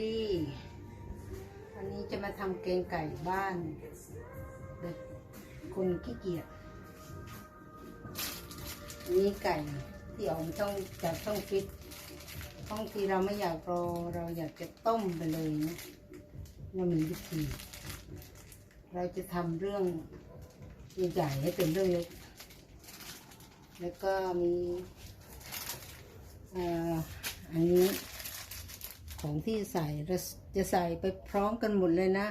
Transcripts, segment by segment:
ดีวันนี้จะมาทำแกงไก่บ้านแบบคนขี้เกียจนนี้ไก่ที่ออกมาช่องจากช่องฟิตบางทีเราไม่อยากรอเราอยากจะต้มไปเลยนะเรามีวิธี เราจะทำเรื่องใหญ่ให้เป็นเรื่องเล็กแล้วก็มีออันนี้ ของที่ใส่จะใส่ไปพร้อมกันหมดเลยนะ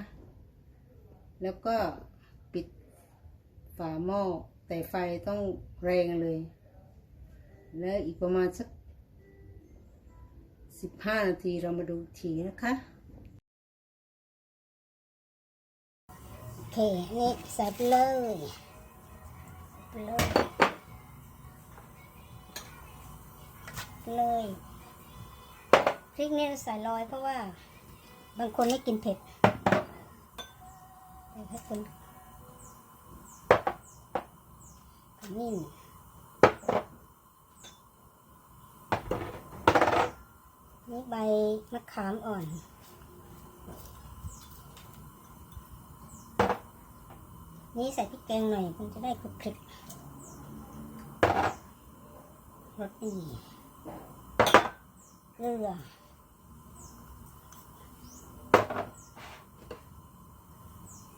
แล้วก็ปิดฝาหม้อแต่ไฟต้องแรงเลย แล้วอีกประมาณสักสิบห้านาทีเรามาดูอีกทีนะคะ โอเค นี่ใส่เลยไปเลยเลย พริกนี่ใส่ลอยเพราะว่า บางคนไม่กินเผ็ดแต่ถ้คนขมิ้นนี่ใบมะขามอ่อนนี่ใส่พริกแกงหน่อยมันจะได้คลุกคลิกรสดี เกลือ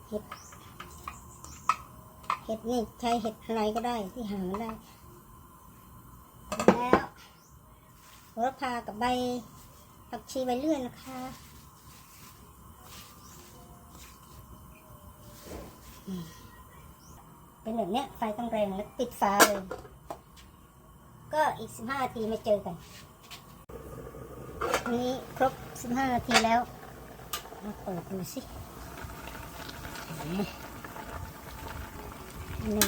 เห็ด เห็ดนี่ใช้เห็ดอะไรก็ได้ที่หาได้ แล้วโหระพากับใบผักชีใบเลื่อนนะคะเป็นแบบเนี้ยไฟต้องแรงแล้วปิดฝาเลย ก็อีกสิบห้านาทีมาเจอกัน อันนี้ครบสิบห้านาทีแล้ว มาเปิดดูสิอันนี้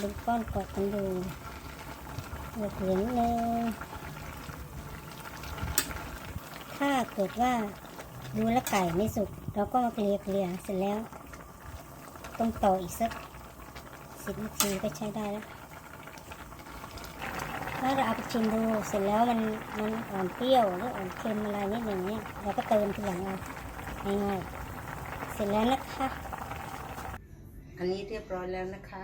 ดูก้อนกดกันดูเหลือเหลืองเลยถ้าเกิดว่าดูแลไก่ไม่สุก เราก็มาเกลี่ยเกลี่ยเสร็จแล้ว ต้องต่ออีกสักสิบนาทีก็ใช้ได้แล้ว ถ้เราเอาไปชิมดู เสร็จแล้วมันมันอ่อนเปรี้ยวหรืออ่อนเค็มอะไรนิดหนึ่งเนี่ยเราก็เติมทีหลังเอาง่ายๆเสร็จแล้วนะคะ อันนี้เรียบร้อยแล้วนะคะ